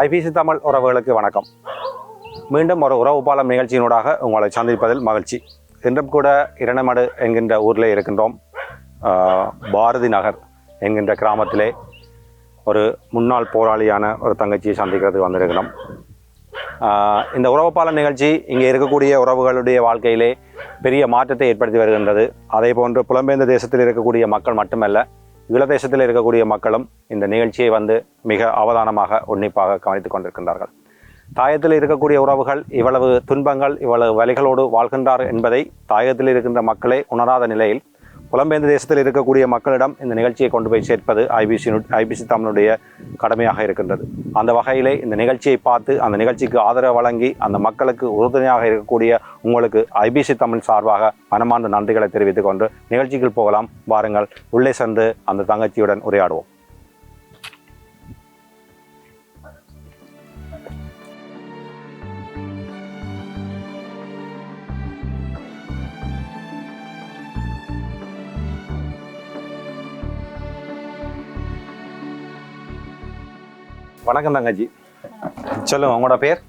IBC Tamil உறவுகளுக்கு வணக்கம். மீண்டும் ஒரு உறவு பாலம் நிகழ்ச்சியினூடாக உங்களை சந்திப்பதில் மகிழ்ச்சி. இன்றும் கூட இரணமடு என்கின்ற ஊரில் இருக்கின்றோம். பாரதி நகர் என்கின்ற கிராமத்திலே ஒரு முன்னாள் போராளியான ஒரு தங்கச்சியை சந்திக்கிறதுக்கு வந்திருக்கிறோம். இந்த இந்த உறவுப்பாலம் நிகழ்ச்சி இங்கே இருக்கக்கூடிய உறவுகளுடைய வாழ்க்கையிலே பெரிய மாற்றத்தை ஏற்படுத்தி வருகின்றது. அதே போன்று புலம்பெயர்ந்த தேசத்தில் இருக்கக்கூடிய மக்கள் மட்டுமல்ல ஈழதேசத்தில் இருக்கக்கூடிய மக்களும் இந்த நிகழ்ச்சியை வந்து மிக அவதானமாக உன்னிப்பாக கவனித்துக் கொண்டிருக்கின்றார்கள். தாயத்தில் இருக்கக்கூடிய உறவுகள் இவ்வளவு துன்பங்கள் இவ்வளவு வலிகளோடு வாழ்கின்றார் என்பதை தாயத்தில் இருக்கின்ற மக்களே உணராத நிலையில் புலம்பெயர்ந்த தேசத்தில் இருக்கக்கூடிய மக்களிடம் இந்த நிகழ்ச்சியை கொண்டு போய் சேர்ப்பது ஐபிசி ஐபிசி தமிழுடைய கடமையாக இருக்கின்றது. அந்த வகையிலே இந்த நிகழ்ச்சியை பார்த்து அந்த நிகழ்ச்சிக்கு ஆதரவு வழங்கி அந்த மக்களுக்கு உறுதுணையாக இருக்கக்கூடிய உங்களுக்கு ஐபிசி தமிழ் சார்பாக மனமார்ந்த நன்றிகளை தெரிவித்துக் கொண்டு நிகழ்ச்சிக்கு போகலாம். வாருங்கள் உள்ளே சென்று அந்த தங்கச்சியுடன் உரையாடுவோம். வணக்கம் தங்கச்சி. சொல்லுங்க உங்களோட பேர்?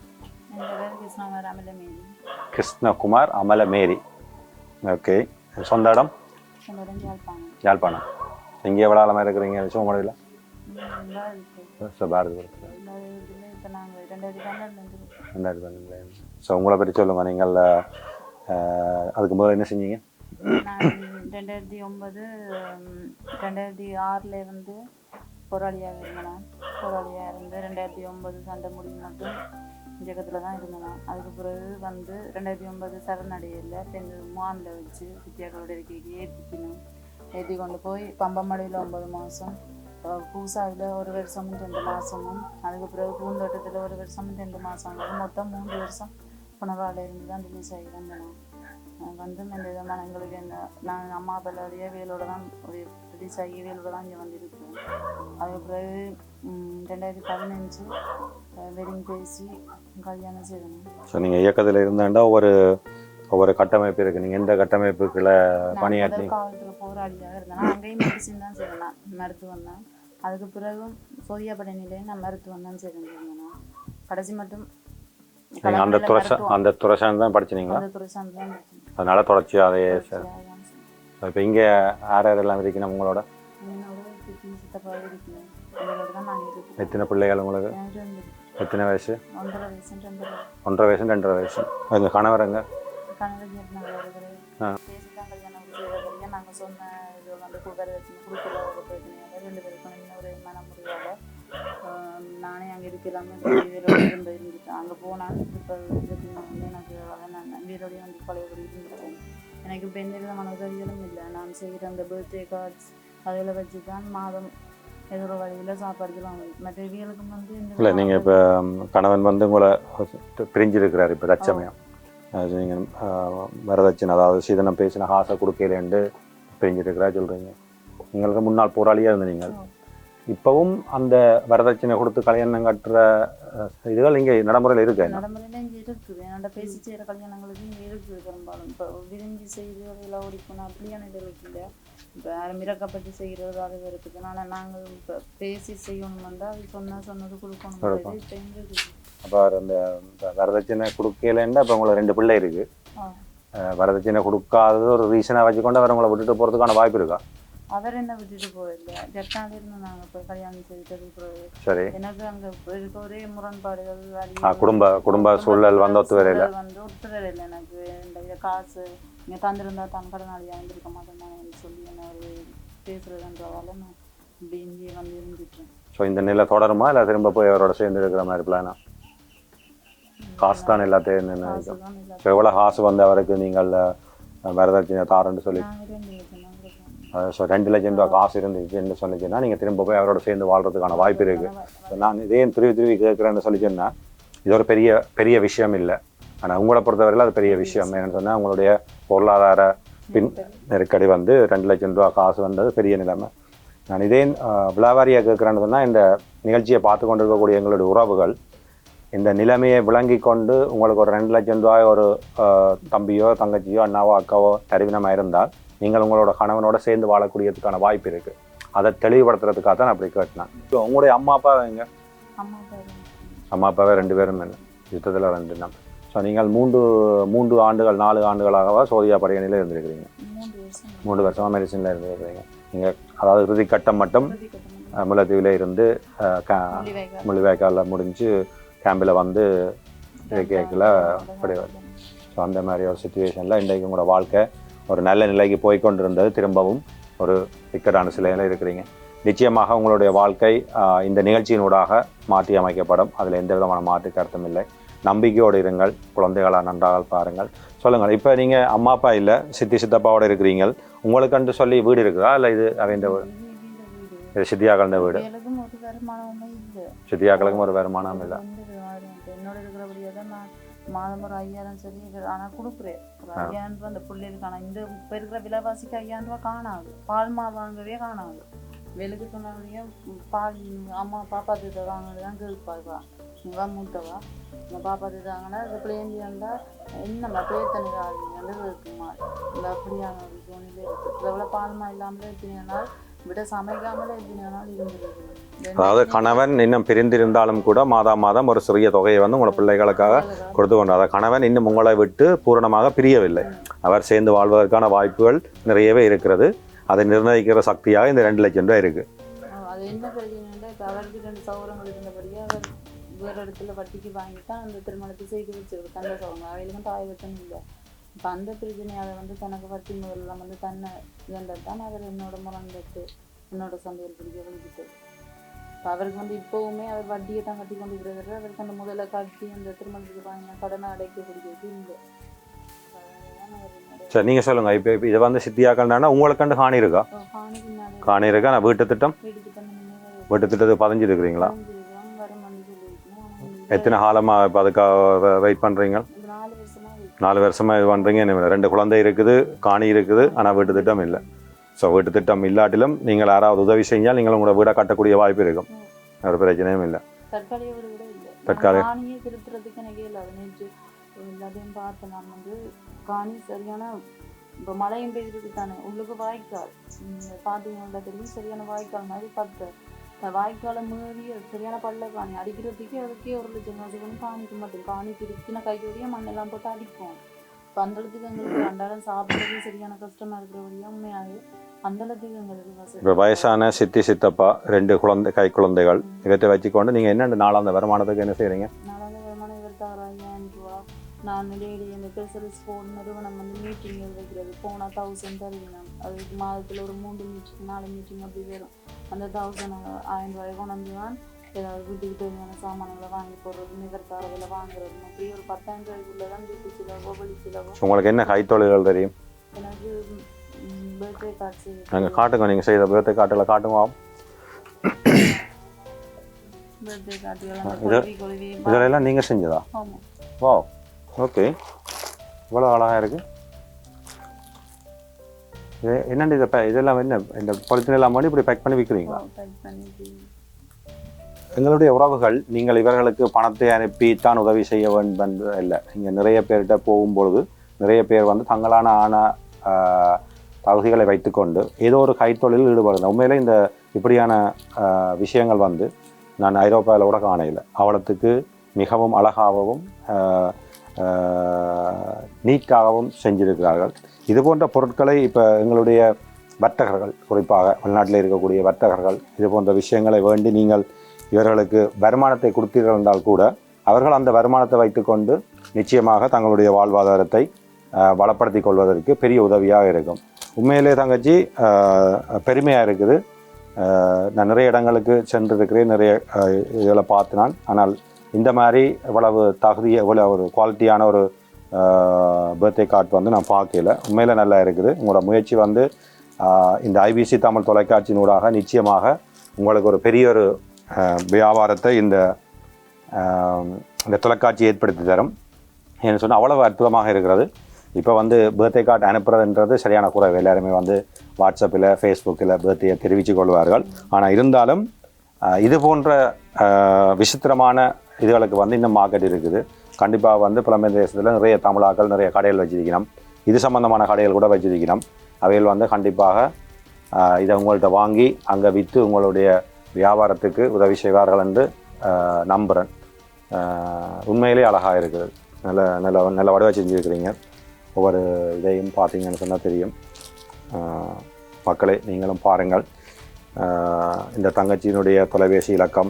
கிருஷ்ணகுமார் அமலமேரி. ஓகே சொந்த இடம்? யாழ்ப்பாணம். இங்கே எவ்வளோ ஆழமாக இருக்கிறீங்க? சிவமடையில் நல்லா ஸோ ரெண்டாயிரத்தி பன்னெண்டு ஸோ உங்களை பற்றி சொல்லுங்கள் நீங்கள் அதுக்கு முதல்ல என்ன செஞ்சீங்க? ரெண்டாயிரத்தி ரெண்டாயிரத்தி ஆறில் வந்து போராளியாக இருந்தேன்? போராளியாக இருந்து ரெண்டாயிரத்தி ஒன்பது சண்டை முடிவு மட்டும் ஜெகத்தில் தான் இருந்தேன்? அதுக்கு பிறகு வந்து ரெண்டாயிரத்தி ஒன்பது சரணடையில் ரெண்டு முகாமில் வச்சு வித்தியாக்களோட இருக்கைக்கு ஏற்றிக்கணும் ஏற்றி கொண்டு போய் பம்பமடையில் ஒன்பது மாதம் பூசாவில் ஒரு வருஷமும் ரெண்டு மாதமும் அதுக்கு பிறகு பூந்தோட்டத்தில் ஒரு வருஷமும் ரெண்டு மாதம் மொத்தம் மூன்று வருஷம் புனவாவில் இருந்து தான் ரிலீஸ் ஆகி வந்தேன். வந்து இந்த விதமான எங்களுக்கு இந்த நான் அம்மா அப்பாவுடைய வேலோட தான் ஒரு ஆகி வேலோட தான் இங்கே வந்திருக்கேன் அதுக்கு பிறகு ரெண்டாயிரத்தி பதினஞ்சு வெட்டிங் பேசி கல்யாணம் செய்யணும் ஸோ நீங்கள் இயக்கத்தில் இருந்தாண்டா ஒவ்வொரு ஒவ்வொரு கட்டமைப்பு இருக்குது நீங்கள் எந்த கட்டமைப்புகளை பணியாற்றி காலத்தில் போராளியாக இருந்தேன். அங்கேயும் மெடிசின் தான் செய்யணும் மருத்துவம் தான். அதுக்கு பிறகு சோதியாப்படை நிலையம் நான் மருத்துவம் தான் செய்திருந்தேன் கடைசி மட்டும் அந்த துறை. அந்த துறை சார்ந்து தான் படிச்சினீங்களா? அந்த துறை சார்ந்து தான். அதனால சார் தொடர்ச்சியாக தான் செய்தேன். இப்போ இங்கே யார் எல்லாம் இருக்கணும் உங்களோட? எத்தனை பிள்ளைகள் உங்களுக்கு? எத்தனை வயசு? ஒன்றரை வயசு ரெண்டரை வயசு. எங்கள் கணவர் நாங்கள் சொன்ன இது வந்து வச்சு ரெண்டு பேருக்கும் நானே அங்கே இருக்கலாமே அங்கே போனால் இப்போ எனக்கு நான் வந்து பழையபடி இருந்துட்டேன் எனக்கு இப்போ எந்த இல்லை நான் செய்கிற அந்த பர்த்டே கார்ட்ஸ் அதில் வச்சு தான் மாதம் ஏதோ ஒரு வழியில் சாப்பாடுலாம் மற்றவியலுக்கும் வந்து இல்லை நீங்கள் இப்போ கணவன் வந்து உங்களை பிரிஞ்சிருக்கிறார் இப்போ தச்சமயம் அது நீங்கள் வரதட்சணை அதாவது சீதனம் பேசின ஆசை கொடுக்கலன்ட்டு பிரிஞ்சிருக்கிறா சொல்கிறீங்க உங்களுக்கு முன்னாள் போராளியாக இருந்தீங்க இப்போவும் அந்த வரதட்சணை கொடுத்து கல்யாணம் கட்டுற இதுகள் இங்கே நடைமுறையில் இருக்கு? நடைமுறையில் இங்கே இருக்குது. என்னோட பேசி செய்கிற கல்யாணங்களுக்கு இங்கே இருக்குது பெரும்பாலும். இப்போ விரும்பி செய்து அதில் ஓடி போனால் அப்படியான இதுகளுக்கு இல்லை. இப்போ யாரும் இறக்கப்பட்டு செய்கிறது அது இருக்குது ஆனால் நாங்கள் இப்போ பேசி செய்யணுமெண்டா அது சொன்னால் சொன்னது கொடுக்கணும். இப்போ எங்கே இருக்குது. அப்போ அந்த வரதட்சணை கொடுக்கலேன்னா இப்போ உங்களுக்கு ரெண்டு பிள்ளை இருக்குது. வரதட்சணை கொடுக்காதது ஒரு ரீசனாக வச்சுக்கொண்டு அவர் உங்களை விட்டுட்டு போகிறதுக்கான வாய்ப்பு இருக்கா? அவர் என்ன விட்டுட்டு போயில்லை ஜெட்டால இருந்து நாங்கள் போய் கல்யாணம் பிறகு சரி. எனக்கு அங்கே இருக்க ஒரே முரண்பாடுகள் குடும்ப குடும்ப சூழல் வந்து ஒத்து வரையில வந்து ஒத்துவரையில எனக்கு. இந்த காசு இங்கே தந்திருந்தா தான் கடனாளியாக இருந்திருக்க மாட்டேன் சொல்லி என்ன ஒரு பேசுறதுன்றதால நான் இப்படி இங்கே வந்து இருந்துட்டேன் ஸோ இந்த நிலை தொடருமா? இல்லை திரும்ப போய் அவரோட சேர்ந்து இருக்கிற மாதிரி பிளானா காசு தான் எல்லாத்தையும் இல்லை இப்போ எவ்வளோ காசு வந்து அவருக்கு நீங்கள் வரதட்சணை தாரன்னு சொல்லி நாங்கள் ரெண்டு லட்சம் தான் கொடுப்போம் ஸோ ரெண்டு லட்சம் ரூபா காசு இருந்துச்சுன்னு சொன்னிச்சுன்னா நீங்கள் திரும்ப போய் அவரோட சேர்ந்து வாழ்றதுக்கான வாய்ப்பு இருக்குது ஸோ நான் இதே திருவி திருவி கேட்குறேன்னு சொல்லி சொன்னா இது ஒரு பெரிய பெரிய விஷயம் இல்லை. ஆனால் உங்களை பொறுத்தவரையில் அது பெரிய விஷயம். என்னென்னு சொன்னால் உங்களுடைய பொருளாதார பின் நெருக்கடி வந்து ரெண்டு லட்சம் ரூபா காசு வந்தது பெரிய நிலைமை. நான் இதே அஹ், விளாவாரியாக கேட்குறேன்னு சொன்னால் இந்த நிகழ்ச்சியை பார்த்து கொண்டு இருக்கக்கூடிய எங்களுடைய உறவுகள் இந்த நிலைமையை விளங்கி கொண்டு உங்களுக்கு ஒரு ரெண்டு லட்சம் ரூபாய் ஒரு தம்பியோ தங்கச்சியோ அண்ணாவோ அக்காவோ தருவினமாக இருந்தால் நீங்கள் உங்களோட கணவனோட சேர்ந்து வாழக்கூடியதுக்கான வாய்ப்பு இருக்குது அதை தெளிவுபடுத்துறதுக்காக தான் அப்படி கேட்டேன். இப்போ உங்களுடைய அம்மா அப்பா எங்க? அம்மா அப்பாவே ரெண்டு பேரும் என்ன யுத்தத்தில் ரெண்டு நம் ஸோ நீங்கள் மூன்று மூன்று ஆண்டுகள் நாலு ஆண்டுகளாகவா சோதியா படையணியில் இருந்திருக்கிறீங்க? மூன்று வருஷம். மூன்று வருஷமாக மெடிசனில் இருந்திருக்கிறீங்க. நீங்கள் அதாவது இறுதி கட்டம் மட்டும் முல்லைத்தீவில் இருந்து. முள்ளிவாய்க்காலில் முடிஞ்சு கேம்பில் வந்து கேட்கல அப்படி ஸோ அந்த மாதிரி ஒரு சுச்சுவேஷனில் இன்றைக்கு உங்களோட வாழ்க்கை ஒரு நல்ல நிலைக்கு போய் கொண்டிருந்தது. திரும்பவும் ஒரு இக்கட்டான சிலையில் இருக்கிறீங்க. நிச்சயமாக உங்களுடைய வாழ்க்கை இந்த நிகழ்ச்சியினூடாக மாற்றி அமைக்கப்படும். அதில் எந்த விதமான மாற்று கருத்தும் இல்லை. நம்பிக்கையோடு இருங்கள். குழந்தைகளை நன்றாக பாருங்கள். சொல்லுங்கள். இப்போ நீங்கள் அம்மா அப்பா இல்லை சித்தி சித்தப்பாவோட இருக்கிறீங்க. உங்களுக்குன்ட்டு சொல்லி வீடு இருக்குதா? இல்லை இது அவன் வீடு இது சித்தியாக்கள வீடு? சித்தியாக்களுக்கும் ஒரு வருமானம் இல்லை மாதம் ஒரு ஐயாயிரம் சரி ஆனால் கொடுக்குறேன். ஒரு ஐயாயிரம் ரூபாய் அந்த பிள்ளைகளுக்கு ஆனால் இந்த இப்போ இருக்கிற விலைவாசிக்கு ஐயாயிரம் ரூபாய் காணாது. பால் மா வாங்கவே காணாது. வெளுக்கு சொன்னபடியே பால் அம்மா பாப்பா திட்ட வாங்கினது தான் கேட்பாருவா இவன் மூத்தவா. இந்த பாப்பா திட்டாங்கன்னா இந்த பிள்ளைங்க இருந்தால் என்னம்மா பேத்தனை ஆகுதுன்னு இருக்குமா இல்லை அப்படியான ஒரு சூழ்நிலை இருக்குது இவ்வளோ பால்மா இல்லாமலே எத்தனை நாள் அதாவது கணவன் இன்னும் பிரிந்திருந்தாலும் கூட மாதா மாதம் ஒரு சிறிய தொகையை வந்து உங்களோட பிள்ளைகளுக்காக கொடுத்து கொண்டார் கணவன் இன்னும் உங்களை விட்டு பூரணமாக பிரியவில்லை அவர் சேர்ந்து வாழ்வதற்கான வாய்ப்புகள் நிறையவே இருக்கிறது அதை நிர்ணயிக்கிற சக்தியாக இந்த ரெண்டு லட்சம் ரூபாய் இருக்கு ஆஹ் அது என்ன பிரச்சனைன்னா இப்போ அவருக்கு ரெண்டு சௌரங்கள் இருந்தபடியே அவர் வேறு இடத்துல வட்டிக்கு வாங்கி தான் அந்த திருமணத்தை செய்து வச்சிருக்கு தந்த சௌரம் அவையிலும் தாய் வச்சனும் இல்லை இப்போ அந்த பிரச்சனையை அதை வந்து தனக்கு வட்டி முதல்லாம் வந்து தன்னை இழந்தது தான் அவர் என்னோட முறந்துட்டு என்னோட சந்தையில் பிடிக்க வலிக்கிட்டு இப்போ அவருக்கு வந்து இப்போவுமே அவர் வட்டியை தான் கட்டி கொண்டு இருக்கிறது அவருக்கு அந்த முதல்ல கட்டி அந்த திருமணத்துக்கு வாங்கின கடனை அடைக்க பிடிக்கிறது இல்லை. சரி நீங்கள் சொல்லுங்கள் இப்போ இப்போ இதை வந்து சித்தியாக்கள்னா உங்களுக்கு கண்டு காணி இருக்கா? காணி இருக்கா? நான் வீட்டு திட்டம்? வீட்டு திட்டத்துக்கு பதிஞ்சு இருக்கிறீங்களா? எத்தனை காலமாக இப்போ அதுக்காக வெயிட் பண்ணுறீங்க நாலு வருஷமாக இது பண்ணுறீங்க இன்னும் ரெண்டு குழந்தை இருக்குது காணி இருக்குது ஆனால் வீட்டு திட்டம் இல்லை. ஸோ வீட்டு திட்டம் இல்லாட்டிலும் நீங்கள் யாராவது உதவி செஞ்சால் நீங்கள் உங்களோட வீடை கட்டக்கூடிய வாய்ப்பு இருக்கும். ஒரு பிரச்சனையும் இல்லை. தற்காலிக எல்லாத்தையும் நான் வந்து காணி சரியான இப்போ மழையும் பெய்திருக்கு தானே. உள்ளுக்கு வாய்க்கால். பார்த்தீங்கன்னா தெரியும். சரியான வாய்க்கால் மாதிரி பார்த்து வாய்க்காலை மீறி அது சரியான பள்ள காணி. அடிக்கிறதுக்கே அதுக்கே ஒரு லட்சம் பண்ணி காணிக்க மாட்டோம் காணி திருச்சின கையோடையே மண்ணெல்லாம் போட்டு அடிப்போம். இப்போ அந்த இடத்துக்கு எங்களுக்கு அன்றாடம் சாப்பிட்றது சரியான கஷ்டமா இருக்கிறபடியா உண்மையாகவே அந்த இடத்துக்கு எங்களுக்கு இப்போ வயசான சித்தி சித்தப்பா ரெண்டு குழந்தை கை குழந்தைகள் இவற்றை வச்சுக்கொண்டு நீங்கள் என்னென்ன நாளாந்த வருமானத்துக்கு என்ன செய்கிறீங்க நான் லேடி அந்த ஸ்பெஷலிஸ்ட் ஃபோன் நிறுவனம் வந்து மீட்டிங் வைக்கிறது. போனால் தௌசண்ட் தருவினோம் அதுக்கு மாதத்தில் ஒரு மூன்று மீட்டிங் நாலு மீட்டிங் அப்படி வரும். அந்த தௌசண்ட் ஆயிரம் ரூபாய் கொண்டு தான் ஏதாவது வீட்டுக்கு தேவையான சாமான்களை வாங்கி போடுறது நிகழ்த்தாரதில் வாங்குறது. அப்படி ஒரு பத்தாயிரம் ரூபாய்க்குள்ளே தான் வீட்டு செலவோ வழி செலவோ. உங்களுக்கு என்ன கைத்தொழில்கள் தெரியும்? எனக்கு பர்த்டே கார்ட்ஸு நாங்கள் காட்டுங்க நீங்கள் செய்த பர்த்டே கொழுவி கொழுவி இதெல்லாம் நீங்கள் செஞ்சதா? ஆமாம் வா ஓகே. இவ்வளோ அழகாக இருக்கு. இது என்னண்டு இதை இதெல்லாம் என்ன இந்த பொலித்தீன் எல்லாம் பண்ணி இப்படி பேக் பண்ணி விற்கிறீங்களா எங்களுடைய உறவுகள் நீங்கள் இவர்களுக்கு பணத்தை அனுப்பி தான் உதவி செய்ய வேண்டும் இல்லை. இங்கே நிறைய பேர்கிட்ட போகும்பொழுது நிறைய பேர் வந்து தங்களான ஆன தகுதிகளை வைத்துக்கொண்டு ஏதோ ஒரு கைத்தொழிலில் ஈடுபடுது உண்மையிலே இந்த இப்படியான விஷயங்கள் வந்து நான் ஐரோப்பாவில் கூட காணையில் அவலத்துக்கு மிகவும் அழகாகவும் நீக்காகவும் செஞ்சிருக்கிறார்கள். இது போன்ற பொருட்களை இப்போ எங்களுடைய வர்த்தகர்கள் குறிப்பாக வெளிநாட்டில் இருக்கக்கூடிய வர்த்தகர்கள் இது போன்ற விஷயங்களை வேண்டி நீங்கள் இவர்களுக்கு வருமானத்தை கொடுத்தீர்கள் என்றால் கூட அவர்கள் அந்த வருமானத்தை வைத்துக்கொண்டு நிச்சயமாக தங்களுடைய வாழ்வாதாரத்தை வளப்படுத்தி கொள்வதற்கு பெரிய உதவியாக இருக்கும். உண்மையிலே தங்கச்சி பெருமையாக இருக்குது. நான் நிறைய இடங்களுக்கு சென்றிருக்கிறேன் நிறைய இதில் பார்த்து நான். ஆனால் இந்த மாதிரி இவ்வளவு தகுதியை இவ்வளோ ஒரு குவாலிட்டியான ஒரு பர்த்டே கார்டு வந்து நான் பார்க்கல. உண்மையில் நல்லா இருக்குது. உங்களோட முயற்சி வந்து இந்த ஐபிசி தமிழ் தொலைக்காட்சியினூடாக நிச்சயமாக உங்களுக்கு ஒரு பெரிய ஒரு வியாபாரத்தை இந்த இந்த தொலைக்காட்சி ஏற்படுத்தி தரும். ஏன்னு சொன்னால் அவ்வளவு அற்புதமாக இருக்கிறது. இப்போ வந்து பர்த்டே கார்டு அனுப்புறதுன்றது சரியான குறைவு எல்லாருமே வந்து வாட்ஸ்அப்பில் ஃபேஸ்புக்கில் பர்த்டேயை தெரிவித்து கொள்வார்கள். ஆனால் இருந்தாலும் இது போன்ற விசித்திரமான இதுகளுக்கு வந்து இன்னும் மார்க்கெட் இருக்குது. கண்டிப்பாக வந்து புலம்பெயர் தேசத்தில் நிறைய தமிழாக்கள் நிறைய கடைகள் வச்சிருக்கணும். இது சம்பந்தமான கடைகள் கூட வச்சிருக்கணும். அவைகள் வந்து கண்டிப்பாக இதை உங்கள்கிட்ட வாங்கி அங்கே விற்று உங்களுடைய வியாபாரத்துக்கு உதவி செய்வார்கள் என்று நம்புகிறேன் உண்மையிலே அழகாக இருக்குது. நல்ல நல்ல நல்ல வடிவாக செஞ்சுருக்கிறீங்க. ஒவ்வொரு இதையும் பார்த்தீங்கன்னு சொன்னால் தெரியும். மக்களை நீங்களும் பாருங்கள். இந்த தங்கச்சியினுடைய தொலைபேசி இலக்கம்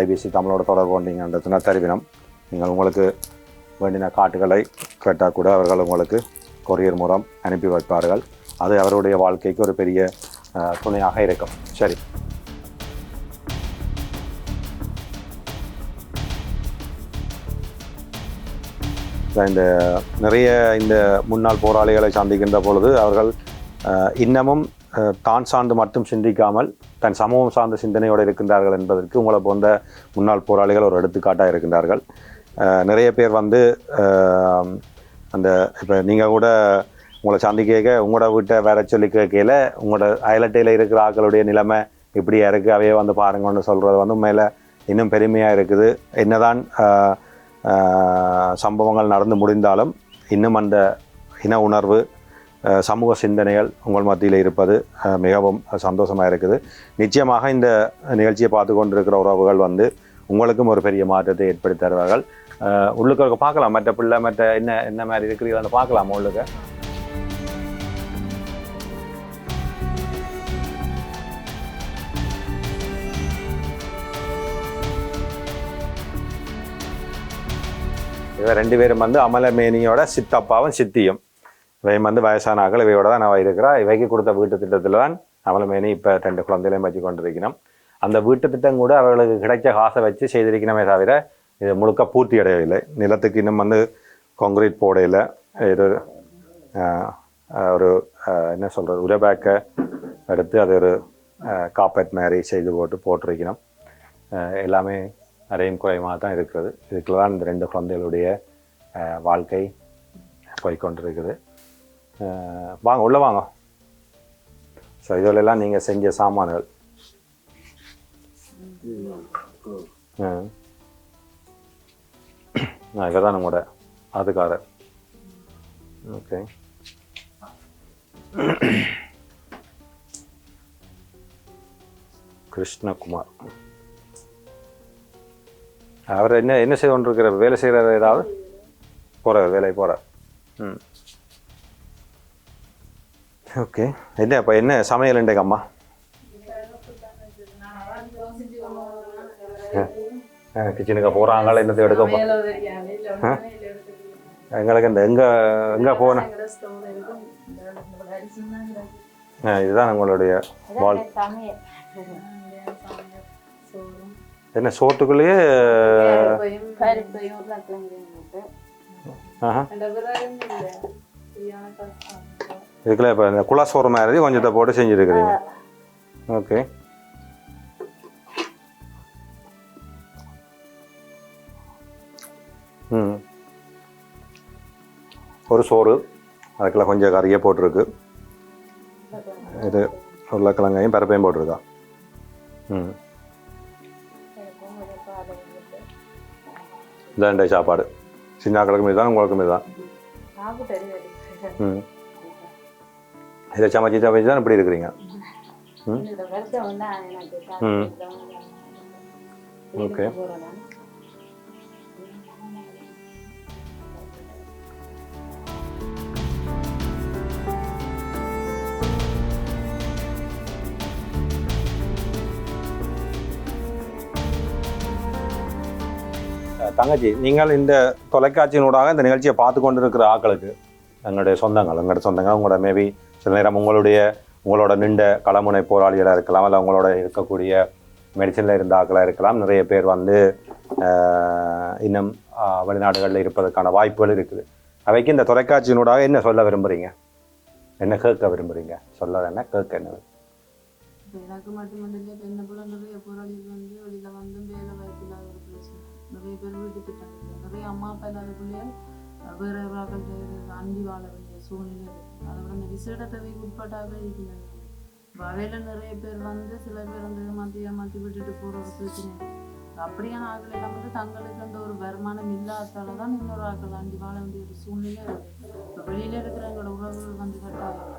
ஐபிசி தமிழோட தொடர்பு கொண்டீங்கன்ற தினத்தறிவினம் நீங்கள் உங்களுக்கு வேண்டின காட்டுகளை கேட்டால் கூட அவர்கள் உங்களுக்கு கொரியர் மூலம் அனுப்பி வைப்பார்கள். அது அவருடைய வாழ்க்கைக்கு ஒரு பெரிய துணையாக இருக்கும். சரி. இந்த நிறைய இந்த முன்னாள் போராளிகளை சந்திக்கின்ற பொழுது அவர்கள் இன்னமும் தான் சார்ந்து மட்டும் சிந்திக்காமல் தன் சமூகம் சார்ந்த சிந்தனையோடு இருக்கின்றார்கள் என்பதற்கு உங்களை போன்ற முன்னாள் போராளிகள் ஒரு எடுத்துக்காட்டாக இருக்கின்றார்கள். நிறைய பேர் வந்து அந்த இப்போ நீங்கள் கூட உங்களை சந்திக்க உங்களோட வீட்டை வேற சொல்லி கேட்கையில் உங்களோட அயலட்டையில் இருக்கிற ஆட்களுடைய நிலைமை இப்படியா இருக்குது அவையே வந்து பாருங்கன்னு சொல்கிறது வந்து மேலே இன்னும் பெருமையாக இருக்குது. என்னதான் சம்பவங்கள் நடந்து முடிந்தாலும் இன்னும் அந்த இன உணர்வு சமூக சிந்தனைகள் உங்கள் மத்தியில் இருப்பது மிகவும் சந்தோஷமாக இருக்குது. நிச்சயமாக இந்த நிகழ்ச்சியை பார்த்து கொண்டிருக்கிற உறவுகள் வந்து உங்களுக்கும் ஒரு பெரிய மாற்றத்தை ஏற்படுத்தி தருவார்கள். உள்ளுக்கு பார்க்கலாம். மற்ற பிள்ளை மற்ற என்ன என்ன மாதிரி இருக்கிறீங்க பார்க்கலாம் உள்ளுக்கு. இவ ரெண்டு பேரும் வந்து அமலமேனியோட சித்தப்பாவும் சித்தியும். இவன் வந்து வயசான ஆக்கள் இவையோட தான் நான் இருக்கிறா. இவைக்கு கொடுத்த வீட்டு திட்டத்தில் தான் அமலமேனி இப்போ ரெண்டு குழந்தைகளையும் வச்சு கொண்டிருக்கணும். அந்த வீட்டு திட்டம் கூட அவர்களுக்கு கிடைச்ச காசை வச்சு செய்திருக்கணுமே தவிர இது முழுக்க பூர்த்தி அடையவில்லை. நிலத்துக்கு இன்னும் வந்து கான்கிரீட் போடையில் இது ஒரு என்ன சொல்கிறது உரபேக்கை எடுத்து அது ஒரு காப்பேட் மாதிரி செய்து போட்டு போட்டிருக்கணும். எல்லாமே அரையும் குறையமாக தான் இருக்கிறது. இதுக்குள்ள தான் இந்த ரெண்டு குழந்தைகளுடைய வாழ்க்கை போய்க்கொண்டிருக்குது வாங்க உள்ளே வாங்க. ஸோ இதெல்லாம் நீங்கள் செஞ்ச சாமான்கள். இவர் தான் நம்மளோட அதுக்காரர் ஓகே கிருஷ்ணகுமார். அவர் என்ன என்ன செய்து கொண்டிருக்கிறார்? வேலை செய்கிறார் ஏதாவது? போகிறார் வேலை போகிறார் ம். ஓகே. என்ன இப்போ என்ன சமையல் இன்றைக்கு அம்மா? கிச்சனுக்கு போகிறாங்களா என்னத்தை எடுக்க போ எங்களுக்கு இந்த எங்கே எங்கே போன ஆ, இதுதான் உங்களுடைய வாழ் என்ன போட்டு. ஆஹா. இதுக்குள்ள இப்போ இந்த குலாசோறு மாதிரி கொஞ்சத்தை போட்டு செஞ்சுருக்கிறீங்க. ஓகே. ம். ஒரு சோறு அதுக்குள்ள கொஞ்சம் கறியை போட்டிருக்கு. இது உருளைக்கிழங்கையும் பருப்பையும் போட்டிருக்கா. ம். இதாண்டே சாப்பாடு. சின்ன ஆக்களுக்கு மீது தான் உங்களுக்கு மீது தான் ம். இதை சமைச்சு சமைச்சு தான் இப்படி இருக்கிறீங்க. ம்? ஓகே. தங்கச்சி நீங்கள் இந்த தொலைக்காட்சியினூடாக இந்த நிகழ்ச்சியை பார்த்து கொண்டிருக்கிற ஆக்களுக்கு எங்களுடைய சொந்தங்கள் எங்களுடைய சொந்தங்கள் உங்களோட மேபி சில நேரம் உங்களுடைய உங்களோட நின்ற களமுனை போராளிகளாக இருக்கலாம் இல்லை உங்களோட இருக்கக்கூடிய மெடிசனில் இருந்த ஆக்களாக இருக்கலாம். நிறைய பேர் வந்து இன்னும் வெளிநாடுகளில் இருப்பதற்கான வாய்ப்புகள் இருக்குது. அவைக்கு இந்த தொலைக்காட்சியினூடாக என்ன சொல்ல விரும்புகிறீங்க என்ன கேட்க விரும்புகிறீங்க சொல்ல என்ன கேட்க என்ன? எனக்கு மட்டுமல்ல இப்போ என்ன போல நிறைய போராளிகள் வந்து வெளியில வந்து வேலை வாய்ப்பு இல்லாத ஒரு பிரச்சனை. நிறைய பேர் வீட்டு திட்டம் நிறைய அம்மா அப்பா இல்லாத பிள்ளைகள் அஹ், வேற அவர்கள்ட்ட வாழ சூழ்நிலை அதோட அதை விட இந்த விசேட தேவைக்கு உட்பட்டாக இருக்கிறாங்க வகையில நிறைய பேர் வந்து சில பேர் வந்து ஏமாத்தி ஏமாத்தி விட்டுட்டு போற ஒரு பிரச்சனை. அப்படியான ஆட்கள் வந்து தங்களுக்கு அந்த ஒரு வருமானம் இல்லாததால தான் இன்னொரு ஆட்கள் அண்டி வாழ வேண்டிய ஒரு சூழ்நிலை இப்போ வெளியில இருக்கிற எங்களோட உறவுகள் வந்து கட்டாயம்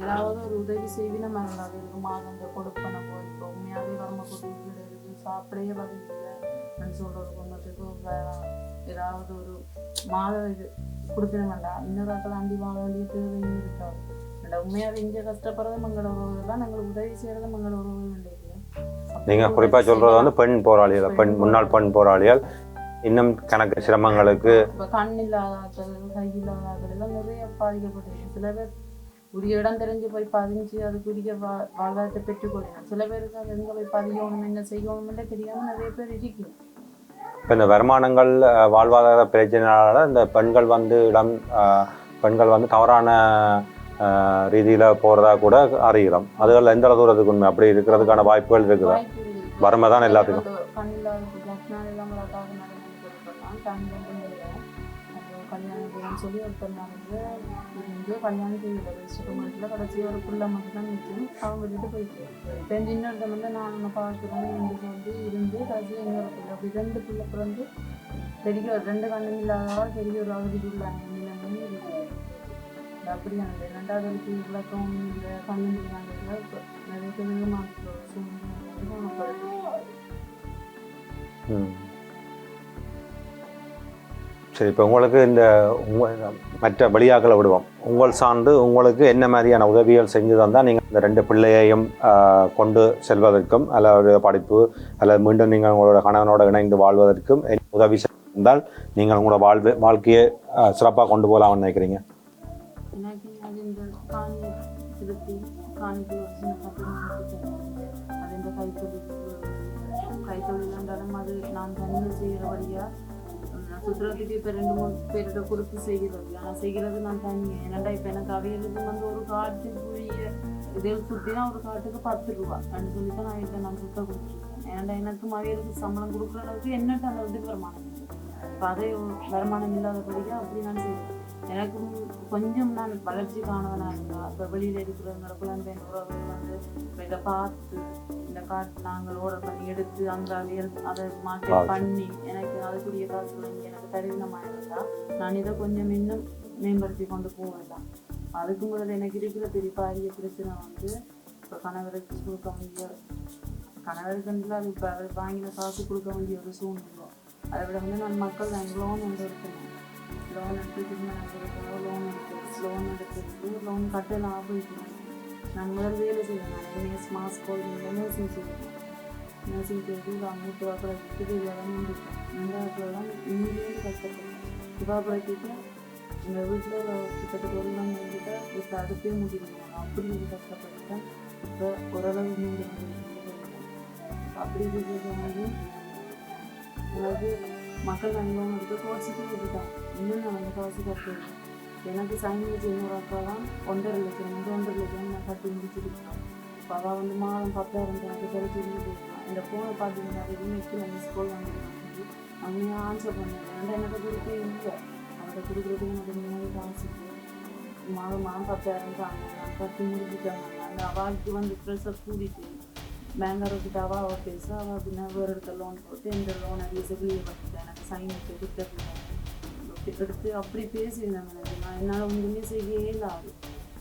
ஏதாவது ஒரு உதவி செய்வினா அவங்களுக்கு மாதம் இந்த கொடுப்பன போய் இப்போ உண்மையாகவே வரம்ப கொடுத்து இருக்கு சாப்பிடவே வகை இல்லை சொல்ற ஒரு குடும்பத்துக்கு ஏதாவது ஒரு மாத இது கொடுத்துட வேண்டாம் இன்னொரு ஆக்கள் அண்டி வாழ வேண்டிய தேவையும் இருக்காது உண்மையாக இங்கே கஷ்டப்படுறது மங்கள உறவுகள் தான் உதவி செய்யறது மங்கள உறவுகள் நினைக்கிறேன் நீங்கள் குறிப்பாக சொல்கிறது வந்து பெண் போராளிகள் பெண் முன்னாள் பெண் போராளிகள் இன்னும் கணக்கு சிரமங்களுக்கு கண் இல்லாத ஆட்கள் கை இல்லாத ஆட்கள் எல்லாம் நிறைய பாதிக்கப்பட்டிருக்கு. சில பேர் உரிய இடம் தெரிஞ்சு போய் பதிஞ்சு அதுக்குரிய வாழ்வாதாரத்தை பெற்றுக்கொள்ளணும் சில பேருக்கு அது எங்கே போய் பதியணும் என்ன செய்யணும்னு தெரியாமல் நிறைய பேர் இருக்கு இப்போ இந்த வருமானங்கள் வாழ்வாதார பிரச்சனையால இந்த பெண்கள் வந்து இடம் பெண்கள் வந்து தவறான ரீதியில் போகிறதா கூட அறிகிறோம். அதுகள் எந்த அளவு தூரத்துக்கு உண்மை? அப்படி இருக்கிறதுக்கான வாய்ப்புகள் இருக்குதா. வறுமை தான் எல்லாத்துக்கும். இல்லாத லக்ஷ்மணன் வந்து கல்யாணம் செய்யணும்னு சொல்லி ஒருத்தர் நடந்து செய்யல. ரெஜிஸ்டர் மட்டும் கடைசி ஒரு பிள்ளை மட்டும் தான் நிற்கும் அவங்க கிட்ட போயிட்டு இப்போ இன்னொருத்தர் வந்து நான் உன்னை பார்க்குறேன் என்று சொல்லி இருந்து கடைசி இன்னொரு பிள்ளை. அப்படி ரெண்டு பிள்ளை பிறந்து பெரிய ஒரு ரெண்டு கண்ணும் இல்லாதவா பெரிய ஒரு அவதிக்கு உள்ளாங்க. நிலைமை இருக்குது அப்படியானது ரெண்டாவது விளக்கம் இல்லை. கண்ணு இல்லாததுல இப்போ நிறைய பேர் மாற்றம் சூழ்நிலை ம். சரி இப்போ உங்களுக்கு இந்த உங்கள் மற்ற வெளியாக்களை விடுவோம். உங்கள் சார்ந்து உங்களுக்கு என்ன மாதிரியான உதவிகள் செஞ்சு தந்தால் நீங்கள் இந்த ரெண்டு பிள்ளையையும் கொண்டு செல்வதற்கும் அல்லது படிப்பு அல்லது மீண்டும் நீங்கள் உங்களோட கணவனோட இணைந்து வாழ்வதற்கும் உதவி செய்தால் நீங்கள் உங்களோட வாழ்வு வாழ்க்கையை சிறப்பாக கொண்டு போகலாம்னு நினைக்கிறீங்க? சுற்றுலாத்துக்கு இப்போ ரெண்டு மூணு பேர்கிட்ட கொடுத்து செய்கிறது. ஆனால் செய்கிறது நான் தனியாக ஏன்னாடா இப்போ எனக்கு அவைகளுக்கு வந்து ஒரு காட்டுக்குரிய இதில் சுற்றினா ஒரு காட்டுக்கு பத்து ரூபா அப்படின்னு சொல்லி தான் நான் இப்போ நான் சுத்த கொடுத்துருக்கேன். ஏன்டா எனக்கு அவைகளுக்கு சம்பளம் கொடுக்குற அளவுக்கு என்னட்டு அந்த வந்து வருமானம்? இப்போ அதே வருமானம் இல்லாதபடியாக அப்படி நான் செய்வேன் எனக்கு கொஞ்சம் நான் வளர்ச்சி காணவனா இருந்தா இப்போ வெளியில் இருக்கிறவங்க குழந்தை உறவுகள் வந்து இப்போ இதை பார்த்து இந்த காட்டு நாங்கள் ஓர்டர் பண்ணி எடுத்து அந்த அதை மாற்றி Wow. பண்ணி எனக்கு அதுக்குரிய காசு எனக்கு தருவினமாக இருந்தா நான் இதை கொஞ்சம் இன்னும் மேம்படுத்தி கொண்டு போவேன் தான் அதுக்கு முதல்ல எனக்கு இருக்கிற பெரிய பாரிய பிரச்சனை வந்து இப்போ கணவருக்கு கொடுக்க வேண்டிய கணவருக்கு அது இப்போ வாங்கின காசு கொடுக்க வேண்டிய ஒரு சூழ்நிலை. அதை விட வந்து நான் மக்கள் நான் லோன் வந்து இருக்கணும் லோன் எடுத்து திருமணம் கொடுக்கணும் லோன் எடுத்து லோன் எடுத்துட்டு லோன் கட்டலாம் போயிட்டு நான் முதல் வேலை செய்வேன் நான் எம்எஸ் மாஸ் கோல்டிங்கில் நர்சிங் செய்வேன் நர்சிங் செய்து அம்மூட்டு வாக்கில் விட்டு இதெல்லாம் முடிப்பேன் ரெண்டாவது தான் இங்கேயும் கஷ்டப்பட்டேன் சிவாபுரத்துக்கு எங்கள் வீட்டில் கிட்டத்தட்ட ஒரு நாள் வந்துட்டு இப்போ அடுப்பே முடியல அப்படி ஒரு கஷ்டப்பட்டுட்டேன் இப்போ ஓரளவு மூடி அப்படி இருக்கிறது அதாவது மக்கள் அனுபவம் எடுத்து கோச்சிட்டு விட்டுட்டான் இன்னும் நான் வந்து காசு கட்டுறேன் எனக்கு சைனேஜ் இன்னொரு அக்கா தான் ஒன்றரை லட்சம் வந்து ஒன்றரை லட்சம் நான் கட்டி முடிச்சிருக்கேன் இப்போ அவள் வந்து மாதம் பத்தாயிரம் எனக்கு தெரிஞ்சு இருந்துருக்கான் இந்த ஃபோனை பார்த்தீங்கன்னா எதுவுமே வைக்கல மிஸ் கால் வாங்கிடுவாங்க அவங்க ஆன்சர் பண்ணேன் ஏன்டா எனக்கு கொடுத்தே இல்லை அவன்கிட்ட கொடுக்குறதுக்கு எனக்கு முன்னாடி காசு மாதம் மாதம் பத்தாயிரம் தான் நான் கட்டி முடிச்சுட்டாங்க அந்த அவாளுக்கு வந்து ப்ரெஷர் கூடிட்டு பேச அவள் அப்படின்னா வேறு இடத்துல லோன் போட்டு இந்த லோன் எலிஜிபிள் பண்ணிட்டேன் எனக்கு சைன் வச்சு கொடுத்துருக்கேன் எடுத்து அப்படி பேசியிருந்தாங்க எனக்கு. நான் என்னால் ஒன்றுமே செய்யவே இல்லாது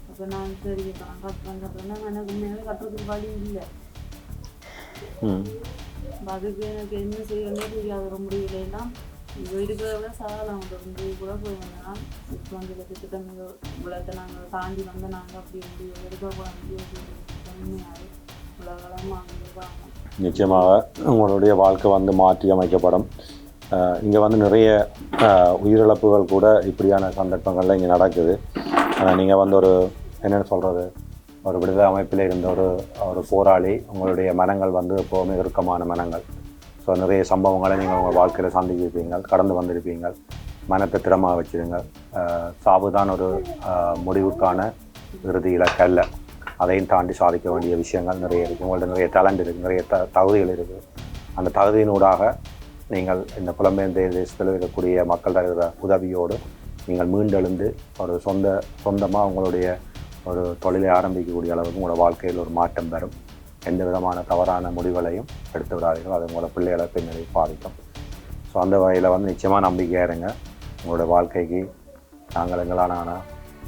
அப்போ நான் சரி இப்போ நான் கட்டுறேன் கட்டுறேன்னா எனக்கு உண்மையாகவே கட்டுறதுக்கு வழி இல்லை. அதுக்கு எனக்கு என்ன செய்யணும்னே தெரியாத. ஒரு முடியலாம் இருக்கிறத விட சாகலாம் ஒரு முடிவு கூட போய் வந்தேன்னா இப்போ வந்து உலகத்தை நாங்கள் தாண்டி வந்து நாங்கள் அப்படி முடிவு எடுக்கக்கூடாது முடிவு உண்மையாக நிச்சயமாக உங்களுடைய வாழ்க்கை வந்து மாற்றி அமைக்கப்படும். இங்கே வந்து நிறைய உயிரிழப்புகள் கூட இப்படியான சந்தர்ப்பங்கள்லாம் இங்கே நடக்குது. ஆனால் நீங்கள் வந்து ஒரு என்னென்னு சொல்கிறது ஒரு விடுதலை அமைப்பில் இருந்த ஒரு ஒரு போராளி உங்களுடைய மனங்கள் வந்து எப்போவுமே இறுக்கமான மனங்கள். ஸோ நிறைய சம்பவங்களை நீங்கள் உங்கள் வாழ்க்கையில் சந்திச்சிருப்பீங்க கடந்து வந்திருப்பீங்க மனத்தை திறமாக வச்சுருங்க சாவு தான் ஒரு முடிவுக்கான இறுதி இலக்கல்ல அதையும் தாண்டி சாதிக்க வேண்டிய விஷயங்கள் நிறைய இருக்குது உங்கள்ட்ட நிறைய டேலண்ட் இருக்குது நிறைய த தகுதிகள் இருக்குது அந்த தகுதியினூடாக நீங்கள் இந்த புலம்பெயர்ந்த தேசத்தில் இருக்கக்கூடிய மக்கள் தருகிற உதவியோடு நீங்கள் மீண்டெழுந்து ஒரு சொந்த சொந்தமாக உங்களுடைய ஒரு தொழிலை ஆரம்பிக்கக்கூடிய அளவுக்கு உங்களோட வாழ்க்கையில் ஒரு மாற்றம் வரும். எந்த விதமான தவறான முடிவுகளையும் எடுத்து விடாதீர்கள். அது உங்களோட பிள்ளைகளை பின்னணி பாதிக்கும். ஸோ அந்த வகையில் வந்து நிச்சயமாக நம்பிக்கையாக இருங்க உங்களோட வாழ்க்கைக்கு நாங்கள் எங்களான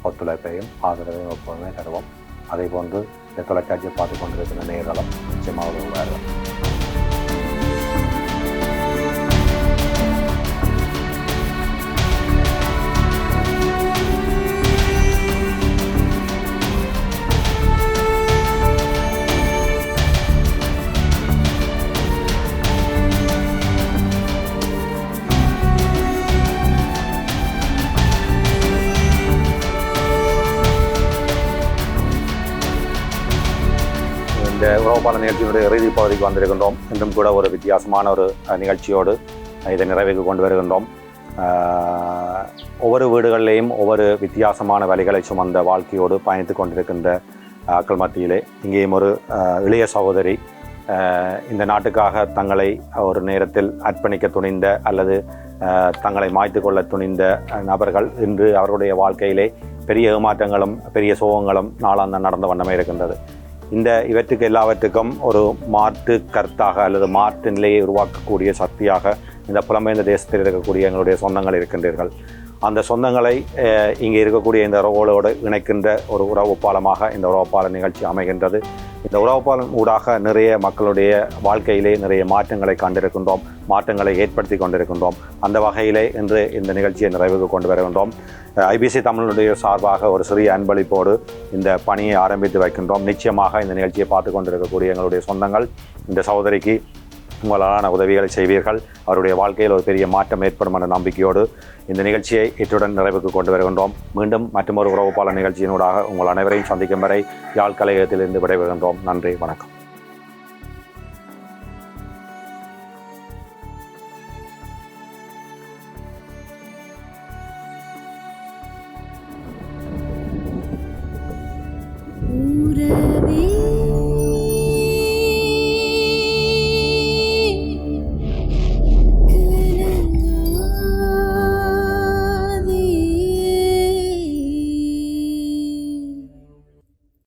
ஒத்துழைப்பையும் ஆதரவையும் எப்போதுமே தருவோம். அதே போன்று இந்த தொலைக்காட்சியை பார்த்து கொண்டிருக்கிற நேர்களும் நிச்சயமாக உதவுவார்கள் இந்த நிகழ்ச்சியினுடைய இறுதி பகுதிக்கு வந்திருக்கின்றோம். இன்றும் கூட ஒரு வித்தியாசமான ஒரு நிகழ்ச்சியோடு இதை நிறைவுக்கு கொண்டு வருகின்றோம். ஒவ்வொரு வீடுகளிலேயும் ஒவ்வொரு வித்தியாசமான வழிகளை சுமந்த வாழ்க்கையோடு பயணித்து கொண்டிருக்கின்ற ஆக்கள் மத்தியிலே இங்கேயும் ஒரு இளைய சகோதரி இந்த நாட்டுக்காக தங்களை ஒரு நேரத்தில் அர்ப்பணிக்க துணிந்த அல்லது தங்களை மாய்த்து கொள்ள துணிந்த நபர்கள் இன்று அவருடைய வாழ்க்கையிலே பெரிய ஏமாற்றங்களும் பெரிய சோகங்களும் நாளாந்தான் நடந்த வண்ணமே இருக்கின்றது. இந்த இவற்றுக்கு எல்லாவற்றுக்கும் ஒரு மாற்று கருத்தாக அல்லது மாற்று நிலையை உருவாக்கக்கூடிய சக்தியாக இந்த புலம்பெயர்ந்த தேசத்தில் இருக்கக்கூடிய எங்களுடைய சொந்தங்கள் இருக்கின்றீர்கள். அந்த சொந்தங்களை இங்கே இருக்கக்கூடிய இந்த உறவுகளோடு இணைக்கின்ற ஒரு உறவு பாலமாக இந்த உறவு பால நிகழ்ச்சி அமைகின்றது. இந்த உறவு பாலம் ஊடாக நிறைய மக்களுடைய வாழ்க்கையிலே நிறைய மாற்றங்களை கண்டிருக்கின்றோம் மாற்றங்களை ஏற்படுத்தி கொண்டிருக்கின்றோம். அந்த வகையிலே இன்று இந்த நிகழ்ச்சியை நிறைவுக்கு கொண்டு வருகின்றோம். ஐபிசி தமிழுடைய சார்பாக ஒரு சிறிய அன்பளிப்போடு இந்த பணியை ஆரம்பித்து வைக்கின்றோம். நிச்சயமாக இந்த நிகழ்ச்சியை பார்த்து கொண்டிருக்கக்கூடிய எங்களுடைய சொந்தங்கள் இந்த சகோதரிக்கு உங்களான உதவிகளை செய்வீர்கள். அவருடைய வாழ்க்கையில் ஒரு பெரிய மாற்றம் ஏற்படும் என்ற நம்பிக்கையோடு இந்த நிகழ்ச்சியை இத்துடன் நிறைவுக்கு கொண்டு வருகின்றோம். மீண்டும் மற்றொரு உறவுப்பாளர் நிகழ்ச்சியினூடாக உங்கள் அனைவரையும் சந்திக்கும் வரை யாழ் கலையகத்திலிருந்து விடைபெறுகின்றோம். நன்றி வணக்கம்.